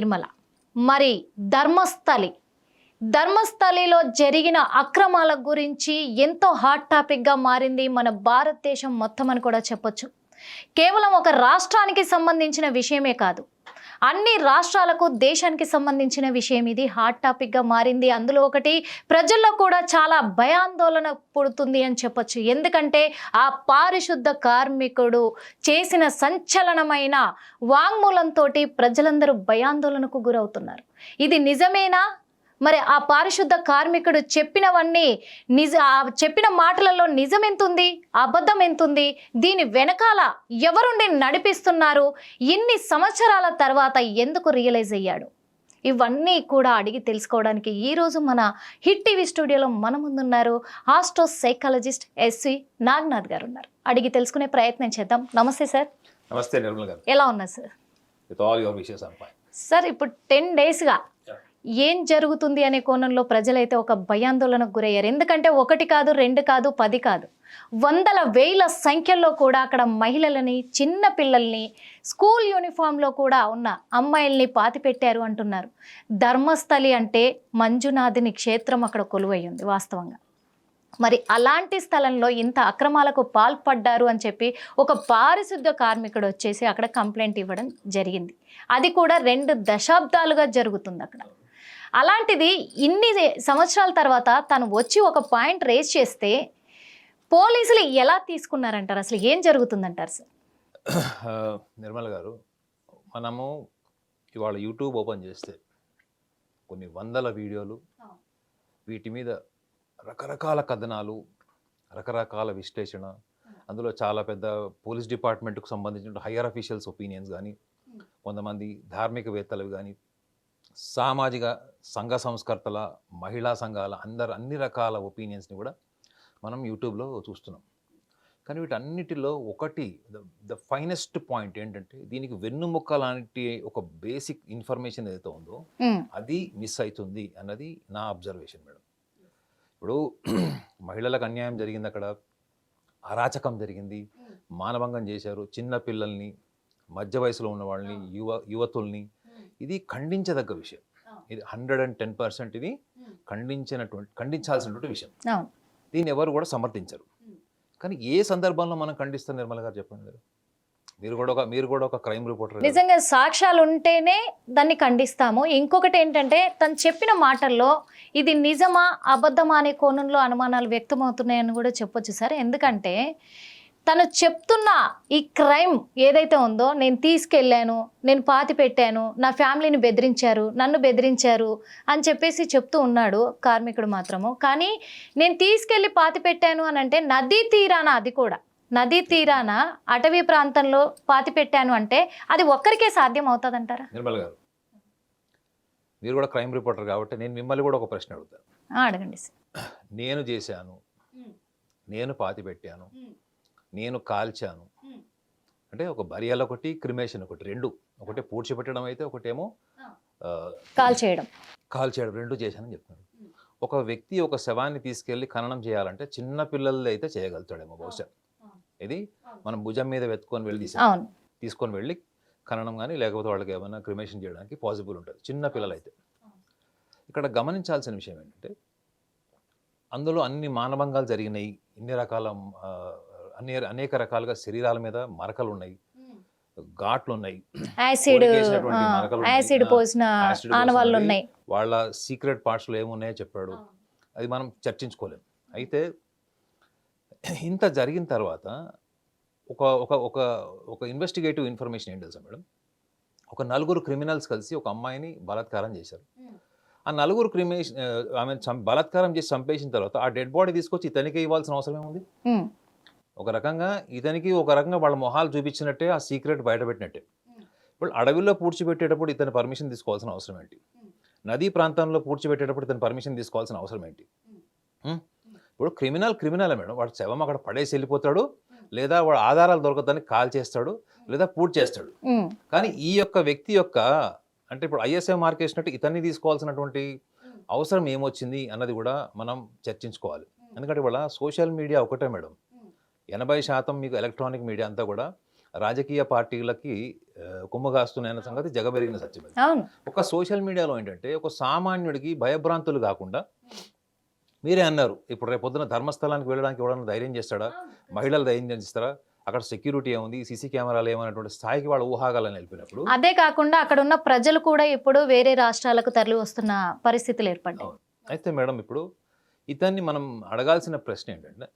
నిర్మల. మరి ధర్మస్థలి. ధర్మస్థలిలో జరిగిన అక్రమాల గురించి ఎంతో హాట్ టాపిక్గా మారింది మన భారతదేశం మొత్తం అని కూడా చెప్పొచ్చు. కేవలం ఒక రాష్ట్రానికి సంబంధించిన విషయమే కాదు. అన్ని రాష్ట్రాలకు దేశానికి సంబంధించిన విషయం ఇది. హాట్ టాపిక్గా మారింది. అందులో ఒకటి ప్రజల్లో కూడా చాలా భయాందోళన పుడుతుంది అని చెప్పొచ్చు. ఎందుకంటే ఆ పారిశుద్ధ కార్మికుడు చేసిన సంచలనమైన వాంగ్మూలంతో ప్రజలందరూ భయాందోళనకు గురవుతున్నారు. ఇది నిజమేనా? మరి ఆ పారిశుద్ధ కార్మికుడు చెప్పినవన్నీ నిజ చెప్పిన మాటలలో నిజం ఎంతుంది అబద్ధం ఎంతుంది? దీని వెనకాల ఎవరుండి నడిపిస్తున్నారు? ఇన్ని సంవత్సరాల తర్వాత ఎందుకు రియలైజ్ అయ్యాడు? ఇవన్నీ కూడా అడిగి తెలుసుకోవడానికి ఈరోజు మన హిట్ టీవీ స్టూడియోలో మన ముందున్నారు హాస్టో సైకాలజిస్ట్ ఎస్వి నాగనాథ్ గారు ఉన్నారు అడిగి తెలుసుకునే ప్రయత్నం చేద్దాం. నమస్తే సార్. నమస్తే నిర్మల్ గారు. ఎలా ఉన్నారు sir? With all your wishes I'm fine sir ఇప్పుడు టెన్ డేస్గా ఏం జరుగుతుంది అనే కోణంలో ప్రజలైతే ఒక భయాందోళనకు గురయ్యారు. ఎందుకంటే ఒకటి కాదు రెండు కాదు పది కాదు. వందల వేల సంఖ్యలో కూడా అక్కడ మహిళలని చిన్న పిల్లల్ని స్కూల్ యూనిఫామ్లో కూడా ఉన్న అమ్మాయిల్ని పాతిపెట్టారు అంటున్నారు. ధర్మస్థలి అంటే మంజునాథిని క్షేత్రం అక్కడ కొలువయ్యింది వాస్తవంగా. మరి అలాంటి స్థలంలో ఇంత అక్రమాలకు పాల్పడ్డారు అని చెప్పి ఒక పారిశుద్ధ కార్మికుడు వచ్చేసి అక్కడ కంప్లైంట్ ఇవ్వడం జరిగింది. అది కూడా రెండు దశాబ్దాలుగా జరుగుతుంది అక్కడ. అలాంటిది ఇన్ని సంవత్సరాల తర్వాత తను వచ్చి ఒక పాయింట్ రేస్ చేస్తే పోలీసులు ఎలా తీసుకున్నారంటారు? అసలు ఏం జరుగుతుందంటారు సార్? నిర్మల్ గారు మనము ఇవాళ యూట్యూబ్ ఓపెన్ చేస్తే కొన్ని వందల వీడియోలు వీటి మీద రకరకాల కథనాలు రకరకాల విశ్లేషణ అందులో చాలా పెద్ద పోలీస్ డిపార్ట్మెంట్కు సంబంధించిన హయ్యర్ అఫీషియల్స్ ఒపీనియన్స్ కానీ కొంతమంది ధార్మికవేత్తలు కానీ సామాజిక సంఘ సంస్కర్తల మహిళా సంఘాల అందరు అన్ని రకాల ఒపీనియన్స్ని కూడా మనం యూట్యూబ్లో చూస్తున్నాం. కానీ వీటన్నిటిలో ఒకటి ద ఫైనెస్ట్ పాయింట్ ఏంటంటే దీనికి వెన్నుముక్క లాంటి ఒక బేసిక్ ఇన్ఫర్మేషన్ ఏదైతే ఉందో అది మిస్ అవుతుంది అన్నది నా అబ్జర్వేషన్ మేడం ఇప్పుడు మహిళలకు అన్యాయం జరిగింది అక్కడ అరాచకం జరిగింది మానభంగం చేశారు చిన్న పిల్లల్ని మధ్య వయసులో ఉన్న వాళ్ళని యువ యువతుల్ని ఇది ఖండించదగ్గ విషయం. ఇది హండ్రెడ్ అండ్ టెన్ పర్సెంట్ ఇది ఖండించినటువంటి ఖండించాల్సినటువంటి విషయం. దీన్ని ఎవరు కూడా సమర్థించరు. కానీ ఏ సందర్భంలో మనం ఖండిస్తాం నిర్మల గారు చెప్పండి మీరు? మీరు కూడా ఒక మీరు కూడా ఒక క్రైమ్ రిపోర్టర్ నిజంగా సాక్ష్యాలు ఉంటేనే దాన్ని ఖండిస్తాము. ఇంకొకటి ఏంటంటే తను చెప్పిన మాటల్లో ఇది నిజమా అబద్ధమా అనే కోణంలో అనుమానాలు వ్యక్తమవుతున్నాయని కూడా చెప్పొచ్చు సార్. ఎందుకంటే తను చెప్తున్న ఈ క్రైమ్ ఏదైతే ఉందో నేను తీసుకెళ్ళాను నేను పాతి పెట్టాను నా ఫ్యామిలీని బెదిరించారు నన్ను బెదిరించారు అని చెప్పేసి చెప్తూ ఉన్నాడు కార్మికుడు మాత్రము. కానీ నేను తీసుకెళ్ళి పాతి పెట్టాను అని అంటే నదీ తీరాన అది కూడా. నదీ తీరాన అటవీ ప్రాంతంలో పాతి పెట్టాను అంటే అది ఒక్కరికే సాధ్యం అవుతుందంటారా? నిర్మల్ గారు మీరు కూడా క్రైమ్ రిపోర్టర్ కాబట్టి నేను మిమ్మల్ని కూడా ఒక ప్రశ్న అడుగుతాను. ఆ, అడగండి సార్. నేను చేశాను నేను పాతి పెట్టాను నేను కాల్చాను. అంటే ఒక బరియాలు ఒకటి క్రిమేషన్ ఒకటి రెండు. ఒకటి పూడ్చిపెట్టడం అయితే ఒకటేమో కాల్ చేయడం కాల్ చేయడం రెండు చేశానని చెప్తున్నాడు. ఒక వ్యక్తి ఒక శవాన్ని తీసుకెళ్ళి ఖననం చేయాలంటే చిన్న పిల్లలు అయితే చేయగలుగుతాడేమో బహుశా. ఇది మనం భుజం మీద వెతుకొని వెళ్ళి తీసుకొని వెళ్ళి ఖననం కానీ లేకపోతే వాళ్ళకి ఏమైనా క్రిమేషన్ చేయడానికి పాసిబుల్ ఉంటుంది. చిన్న పిల్లలైతే. ఇక్కడ గమనించాల్సిన విషయం ఏంటంటే అందులో అన్ని మానభంగాలు జరిగినాయి. ఇన్ని రకాల ఆ, అన్ని అనేక రకాలుగా శరీరాల మీద మరకలు ఉన్నాయి ఘాట్లు ఉన్నాయి యాసిడ్. యాసిడ్ పోసిన ఆనవాళ్ళు. ఉన్నాయి వాళ్ళ సీక్రెట్ పార్ట్స్లో ఏమున్నాయో చెప్పాడు. అది మనం చర్చించుకోలేం. అయితే ఇంత జరిగిన తర్వాత ఒక ఒక ఒక ఒక ఇన్వెస్టిగేటివ్ ఇన్ఫర్మేషన్ ఏంటి తెలుసా మేడం? ఒక నలుగురు క్రిమినల్స్ కలిసి ఒక అమ్మాయిని బలాత్కారం చేశారు. ఆ నలుగురు క్రిమినేషన్ ఆమె బలాత్కారం చేసి చంపేసిన తర్వాత ఆ డెడ్ బాడీ తీసుకొచ్చి ఇతనికి ఇవ్వాల్సిన అవసరం ఏముంది? ఒక రకంగా ఇతనికి ఒక రకంగా వాళ్ళ మొహాలు చూపించినట్టే ఆ సీక్రెట్ బయటపెట్టినట్టే ఇప్పుడు అడవిలో పూడ్చిపెట్టేటప్పుడు ఇతని పర్మిషన్ తీసుకోవాల్సిన అవసరం ఏంటి? నదీ ప్రాంతంలో పూడ్చిపెట్టేటప్పుడు ఇతని పర్మిషన్ తీసుకోవాల్సిన అవసరం ఏంటి? ఇప్పుడు క్రిమినల్ క్రిమినల్ మేడం. వాడు శవం అక్కడ పడేసి వెళ్ళిపోతాడు లేదా వాడు ఆధారాలు దొరకదని కాల్ చేస్తాడు లేదా పూర్తి చేస్తాడు. కానీ ఈ యొక్క వ్యక్తి యొక్క అంటే ఇప్పుడు ఐఎస్ఐ మార్క్ వేసినట్టు ఇతన్ని తీసుకోవాల్సినటువంటి అవసరం ఏమొచ్చింది అన్నది కూడా మనం చర్చించుకోవాలి. ఎందుకంటే ఇవాళ సోషల్ మీడియా ఒకటే మేడం. ఎనభై శాతం మీకు ఎలక్ట్రానిక్ మీడియా అంతా కూడా రాజకీయ పార్టీలకి ఆ, కుమ్మగాస్తున్నాయన్న సంగతి జగబెరిగిన సత్యం ఒక సోషల్ మీడియాలో ఏంటంటే ఒక సామాన్యుడికి భయభ్రాంతులు కాకుండా మీరే అన్నారు ఇప్పుడు రేపు పొద్దున ధర్మస్థలానికి వెళ్ళడానికి ఎవడన్నా ధైర్యం చేస్తాడా? మహిళలు ధైర్యం చేస్తారా? అక్కడ సెక్యూరిటీ ఏముంది? సీసీ కెమెరాలు ఏమన్నటువంటి స్థాయికి వాళ్ళ ఊహాగాలని వెళ్ళిపోయినప్పుడు అదే కాకుండా అక్కడ ఉన్న ప్రజలు కూడా ఇప్పుడు వేరే రాష్ట్రాలకు తరలి వస్తున్న పరిస్థితులు ఏర్పడ్డాయి. అయితే మేడం ఇప్పుడు ఇతన్ని మనం అడగాల్సిన ప్రశ్న ఏంటంటే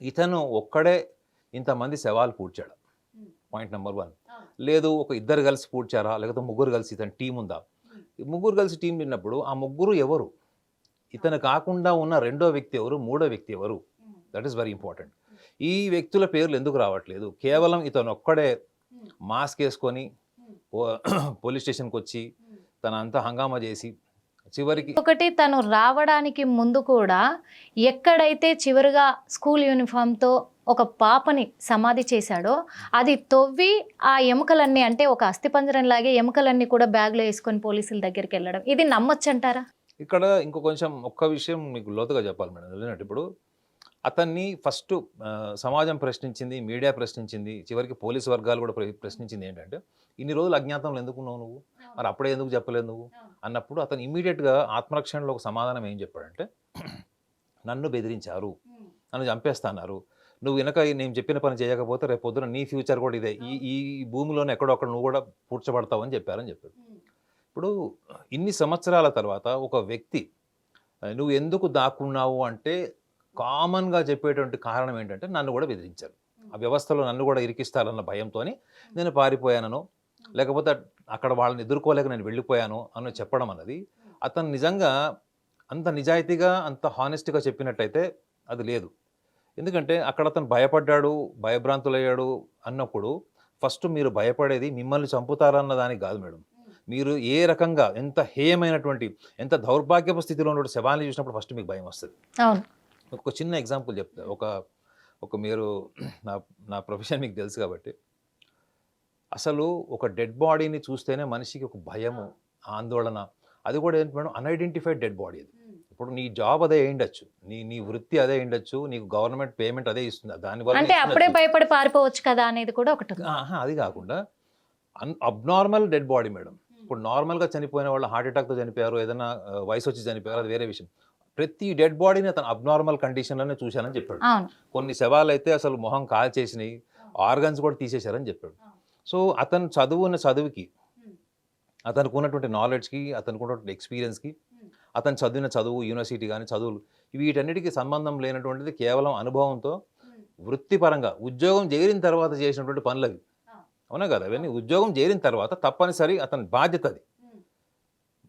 ఇతను ఒక్కడే ఇంతమంది శవాలు పూడ్చాడు. Point number one. లేదు ఒక ఇద్దరు కలిసి పూడ్చారా? లేకపోతే ముగ్గురు కలిసి ఇతని టీం ఉందా? ముగ్గురు కలిసి టీం ఉన్నప్పుడు ఆ ముగ్గురు ఎవరు? ఇతను కాకుండా ఉన్న రెండో వ్యక్తి ఎవరు? మూడో వ్యక్తి ఎవరు? దట్ ఈస్ వెరీ ఇంపార్టెంట్ ఈ వ్యక్తుల పేర్లు ఎందుకు రావట్లేదు? కేవలం ఇతను ఒక్కడే మాస్క్ వేసుకొని పోలీస్ స్టేషన్కి వచ్చి తన అంతా హంగామా చేసి చివరికి ఒకటి తను రావడానికి ముందు కూడా ఎక్కడైతే చివరిగా స్కూల్ యూనిఫామ్తో ఒక పాపని సమాధి చేశాడో అది తవ్వి ఆ ఎముకలన్నీ అంటే ఒక అస్థిపంజరం లాగే ఎముకలన్నీ కూడా బ్యాగ్లో వేసుకొని పోలీసుల దగ్గరికి వెళ్ళడం. ఇది నమ్మొచ్చంటారా? ఇక్కడ ఇంకో కొంచెం ఒక్క విషయం మీకు లోతుగా చెప్పాలి మేడం. ఎందుకంటే ఇప్పుడు అతన్ని ఫస్ట్ సమాజం ప్రశ్నించింది మీడియా ప్రశ్నించింది చివరికి పోలీసు వర్గాలు కూడా ప్ర- ప్రశ్నించింది ఏంటంటే ఇన్ని రోజులు అజ్ఞాతంలో ఎందుకు ఉన్నావు నువ్వు? మరి అప్పుడే ఎందుకు చెప్పలేదు నువ్వు? అన్నప్పుడు అతను ఇమీడియట్గా ఆత్మరక్షణలో ఒక సమాధానం ఏం చెప్పాడంటే నన్ను బెదిరించారు నన్ను చంపేస్తున్నారు. నువ్వు వెనక నేను చెప్పిన పని చేయకపోతే రేపు పొద్దున నీ ఫ్యూచర్ కూడా ఇదే. ఈ ఈ భూమిలోనే ఎక్కడో అక్కడ నువ్వు కూడా పూడ్చబడతావు అని చెప్పారని చెప్పారు ఇప్పుడు ఇన్ని సంవత్సరాల తర్వాత ఒక వ్యక్తి నువ్వు ఎందుకు దాక్కున్నావు అంటే కామన్గా చెప్పేటువంటి కారణం ఏంటంటే నన్ను కూడా బెదిరించారు. ఆ వ్యవస్థలో నన్ను కూడా ఇరికిస్తారన్న భయంతో నేను పారిపోయానను లేకపోతే అక్కడ వాళ్ళని ఎదుర్కోలేక నేను వెళ్ళిపోయాను అని చెప్పడం అన్నది. అతను నిజంగా అంత నిజాయితీగా అంత హానెస్ట్గా చెప్పినట్టయితే అది లేదు. ఎందుకంటే అక్కడ అతను భయపడ్డాడు భయభ్రాంతులయ్యాడు అన్నప్పుడు ఫస్ట్ మీరు భయపడేది మిమ్మల్ని చంపుతారన్న దానికి కాదు మేడం. మీరు ఏ రకంగా ఎంత హేయమైనటువంటి ఎంత దౌర్భాగ్యపు స్థితిలో ఉన్నటువంటి శవాన్ని చూసినప్పుడు ఫస్ట్ మీకు భయం వస్తుంది. ఒక చిన్న ఎగ్జాంపుల్ చెప్తా. ఒక ఒక మీరు నా నా ప్రొఫెషన్ మీకు తెలుసు కాబట్టి. అసలు ఒక డెడ్ బాడీని చూస్తేనే మనిషికి ఒక భయము ఆందోళన. అది కూడా ఏంటి మేడం? అన్ఐడెంటిఫైడ్ డెడ్ బాడీ అది. ఇప్పుడు నీ జాబ్ అదే అయిండొచ్చు నీ నీ వృత్తి అదే అయిండొచ్చు నీకు గవర్నమెంట్ పేమెంట్ అదే ఇస్తుంది. దానివల్ల అంటే అప్పుడే భయపడి పారిపోవచ్చు కదా అనేది కూడా ఒకటి అది కాకుండా an abnormal dead body madam. ఇప్పుడు నార్మల్గా చనిపోయిన వాళ్ళు హార్ట్ అటాక్తో చనిపోయారు ఏదైనా వయసు వచ్చి చనిపోయారు అది వేరే విషయం. ప్రతి డెడ్ బాడీని అతను అబ్నార్మల్ కండిషన్లోనే చూశానని చెప్పాడు. కొన్ని శవాలు అయితే అసలు మొహం కాల్ చేసినాయి ఆర్గన్స్ కూడా తీసేశారని చెప్పాడు. సో అతను చదువున్న చదువుకి అతనికి ఉన్నటువంటి నాలెడ్జ్కి అతనికి ఉన్నటువంటి ఎక్స్పీరియన్స్కి అతను చదివిన చదువు యూనివర్సిటీ కానీ చదువులు వీటన్నిటికీ సంబంధం లేనటువంటిది కేవలం అనుభవంతో వృత్తిపరంగా ఉద్యోగం చేరిన తర్వాత చేసినటువంటి పనులు అవి అవునా కదా? అవన్నీ ఉద్యోగం చేరిన తర్వాత తప్పనిసరి అతని బాధ్యత అది.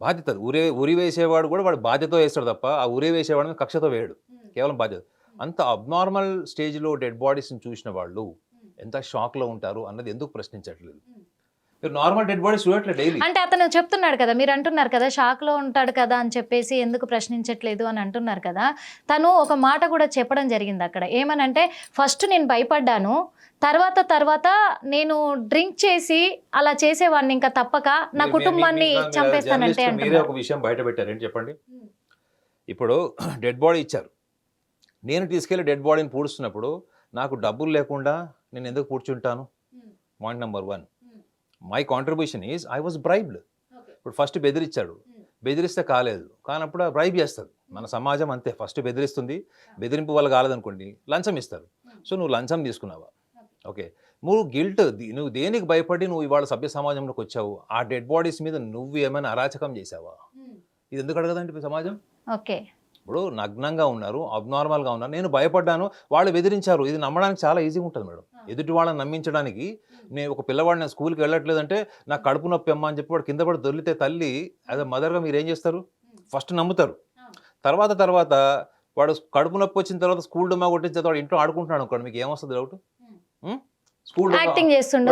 బాధ్యత అది. ఉరి ఉరి వేసేవాడు కూడా వాడు బాధ్యత వేస్తాడు తప్ప ఆ ఉరి వేసేవాడిని కక్షతో వేయడు. కేవలం బాధ్యత. అంత అబ్నార్మల్ స్టేజ్లో డెడ్ బాడీస్ని చూసిన వాళ్ళు ఎంత షాక్లో ఉంటారు అన్నది ఎందుకు ప్రశ్నించట్లేదు? మీరు నార్మల్ డెడ్ బాడీస్ చూడట్లేదు డైలీ. అంటే అతను చెప్తున్నాడు కదా మీరు అంటున్నారు కదా షాక్లో ఉంటాడు కదా అని చెప్పేసి ఎందుకు ప్రశ్నించట్లేదు అని అంటున్నారు కదా తను ఒక మాట కూడా చెప్పడం జరిగింది అక్కడ. ఏమనంటే ఫస్ట్ నేను భయపడ్డాను తర్వాత తర్వాత నేను డ్రింక్ చేసి అలా చేసేవాడిని ఇంకా తప్పక నా కుటుంబాన్ని చంపేస్తానంటే మీరే ఒక విషయం బయట పెట్టారు ఏంటి చెప్పండి? ఇప్పుడు డెడ్ బాడీ ఇచ్చారు. నేను తీసుకెళ్ళి డెడ్ బాడీని పూడుస్తున్నప్పుడు నాకు డబ్బులు లేకుండా నేను ఎందుకు పూడ్చుంటాను point number one my contribution is I was bribed ఇప్పుడు ఫస్ట్ బెదిరించాడు బెదిరిస్తే కాలేదు. కానప్పుడు బ్రైబ్ చేస్తారు మన సమాజం అంతే. ఫస్ట్ బెదిరిస్తుంది. బెదిరింపు వల్ల కాలేదనుకోండి లంచం ఇస్తారు. సో నువ్వు లంచం తీసుకున్నావా? ఓకే నువ్వు గిల్ట్ నువ్వు దేనికి భయపడి నువ్వు ఇవాళ సభ్య సమాజంలోకి వచ్చావు? ఆ డెడ్ బాడీస్ మీద నువ్వు ఏమైనా అరాచకం చేసావా ఇది ఎందుకు అడగదండి సమాజం? ఓకే ఇప్పుడు నగ్నంగా ఉన్నారు అబ్నార్మల్గా ఉన్నారు. నేను భయపడ్డాను వాళ్ళు బెదిరించారు. ఇది నమ్మడానికి చాలా ఈజీగా ఉంటుంది మేడం. ఎదుటి వాళ్ళని నమ్మించడానికి నేను ఒక పిల్లవాడు నేను స్కూల్కి వెళ్ళట్లేదంటే నాకు కడుపు నొప్పి అమ్మ అని చెప్పి వాడు కింద పడి దొరికితే తల్లి యాజ్ అ మదర్గా మీరు ఏం చేస్తారు ఫస్ట్ నమ్ముతారు. తర్వాత తర్వాత వాడు కడుపు నొప్పి వచ్చిన తర్వాత స్కూల్ డుమ్మా కొట్టిన తర్వాత వాడు ఇంట్లో ఆడుకుంటున్నాడు అనుకోండి మీకు ఏమొస్తుంది డౌట్? స్కూల్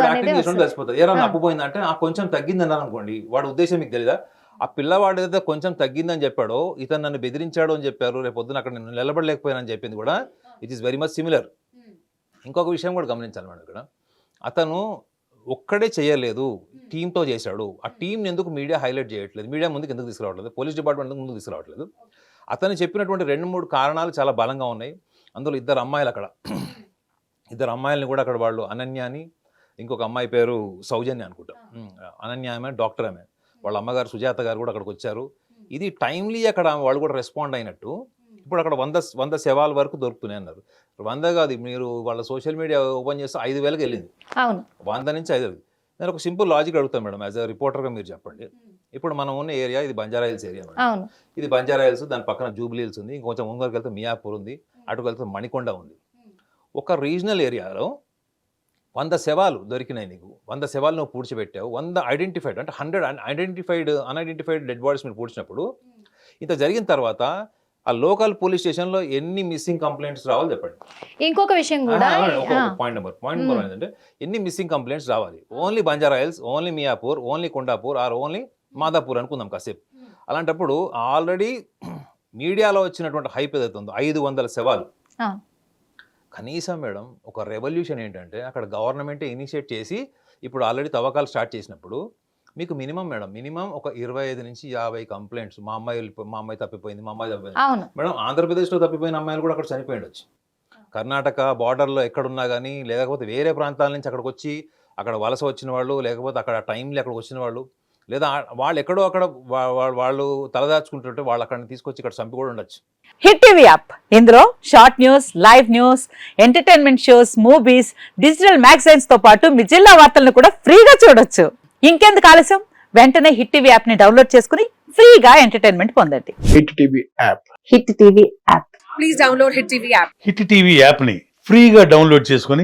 యాక్టింగ్ చేస్తుండు. తెలిసిపోతుంది ఏరా. నప్పు పోయిందంటే ఆ. కొంచెం తగ్గింది అన్నారు అనుకోండి. వాడి ఉద్దేశం మీకు తెలీదా? ఆ పిల్లవాడు ఏదైతే కొంచెం తగ్గిందని చెప్పాడో ఇతను నన్ను బెదిరించాడు అని చెప్పారు రేపు పొద్దున అక్కడ నేను నిలబడలేకపోయానని చెప్పింది కూడా it is very much similar ఇంకొక విషయం కూడా గమనించాలి మేడం ఇక్కడ. అతను ఒక్కడే చేయలేదు టీంతో చేశాడు. ఆ టీంని ఎందుకు మీడియా హైలైట్ చేయట్లేదు? మీడియా ముందుకు ఎందుకు తీసుకురావట్లేదు? పోలీస్ డిపార్ట్మెంట్ ఎందుకు ముందుకు తీసుకురావట్లేదు అతను చెప్పినటువంటి రెండు మూడు కారణాలు చాలా బలంగా ఉన్నాయి. అందులో ఇద్దరు అమ్మాయిలు అక్కడ. ఇద్దరు అమ్మాయిలని కూడా అక్కడ వాళ్ళు అనన్య అని ఇంకొక అమ్మాయి పేరు సౌజన్య అనుకుంటా. అనన్య ఆమె డాక్టర్ ఆమె. వాళ్ళ అమ్మగారు సుజాత గారు కూడా అక్కడికి వచ్చారు. ఇది టైమ్లీ అక్కడ వాళ్ళు కూడా రెస్పాండ్ అయినట్టు. ఇప్పుడు అక్కడ వంద వంద శవాల వరకు దొరుకుతున్నాయి అన్నారు. వంద కాదు మీరు వాళ్ళ సోషల్ మీడియా ఓపెన్ చేస్తే ఐదు వేలకు వెళ్ళింది. అవును. వంద నుంచి ఐదు వేలు నేను ఒక సింపుల్ లాజిక్ అడుగుతాను మేడం యాజ్ అ రిపోర్టర్గా మీరు చెప్పండి. ఇప్పుడు మనం ఉన్న ఏరియా ఇది బంజారా హిల్స్ ఏరియా మేడం. అవును. ఇది బంజారా హిల్స్ దాని పక్కన జూబ్లీ హిల్స్ ఉంది. ఇంకొంచెం ముంగరికి వెళ్తే మియాపూర్ ఉంది. అటుకు వెళ్తే మణికొండ ఉంది. ఒక రీజనల్ ఏరియాలో వంద శవాలు దొరికినాయి నీకు. వంద శవాలు నువ్వు పూడ్చిపెట్టావు. వంద ఐడెంటిఫైడ్ అంటే hundred identified unidentified dead bodies మీరు పూడ్చినప్పుడు ఇంత జరిగిన తర్వాత ఆ లోకల్ పోలీస్ స్టేషన్లో ఎన్ని మిస్సింగ్ కంప్లైంట్స్ రావాలి చెప్పండి? ఇంకొక విషయం కూడా పాయింట్ నెంబర్ పాయింట్ నెంబర్ ఏంటంటే ఎన్ని మిస్సింగ్ కంప్లైంట్స్ రావాలి? Only Banjara Hills only Miyapur only Kondapur or only Madhapur అనుకుందాం కాసేపు. అలాంటప్పుడు ఆల్రెడీ మీడియాలో వచ్చినటువంటి హైప్ ఏదైతే ఉందో ఐదు వందల శవాలు. కనీసం మేడం ఒక రెవల్యూషన్ ఏంటంటే అక్కడ గవర్నమెంట్ ఇనిషియేట్ చేసి ఇప్పుడు ఆల్రెడీ తవ్వకాలు స్టార్ట్ చేసినప్పుడు మీకు మినిమం మేడం మినిమం ఒక ఇరవై ఐదు నుంచి యాభై కంప్లైంట్స్ మా అమ్మాయి మా అమ్మాయి తప్పిపోయింది మా అమ్మాయి తప్పిపోయింది. మేడం ఆంధ్రప్రదేశ్లో తప్పిపోయిన అమ్మాయిలు కూడా అక్కడ చనిపోయి ఉండొచ్చు. కర్ణాటక బార్డర్లో ఎక్కడున్నా కానీ లేకపోతే వేరే ప్రాంతాల నుంచి అక్కడికి వచ్చి అక్కడ వలస వచ్చిన వాళ్ళు లేకపోతే అక్కడ టైంలో అక్కడికి వచ్చిన వాళ్ళు లేదా వాళ్ళు ఎక్కడో అక్కడ వాళ్ళు తలదాచుకుంటుంటే వాళ్ళు అక్కడ తీసుకొచ్చి ఇక్కడ చంపి కూడా ఉండొచ్చు. Hit TV app. ఇందులో short news live news entertainment shows movies digital మ్యాగజైన్స్తో పాటు మీ జిల్లా వార్తలను కూడా ఫ్రీగా చూడొచ్చు. ఇంకెందుకు ఆలస్యం? వెంటనే హిట్ టీవీ యాప్ని డౌన్లోడ్ చేసుకుని ఫ్రీగా ఎంటర్టైన్మెంట్ పొందండి. Hit TV app. Hit TV app. Please download Hit TV app. Hit TV యాప్ని ఫ్రీగా డౌన్లోడ్ చేసుకొని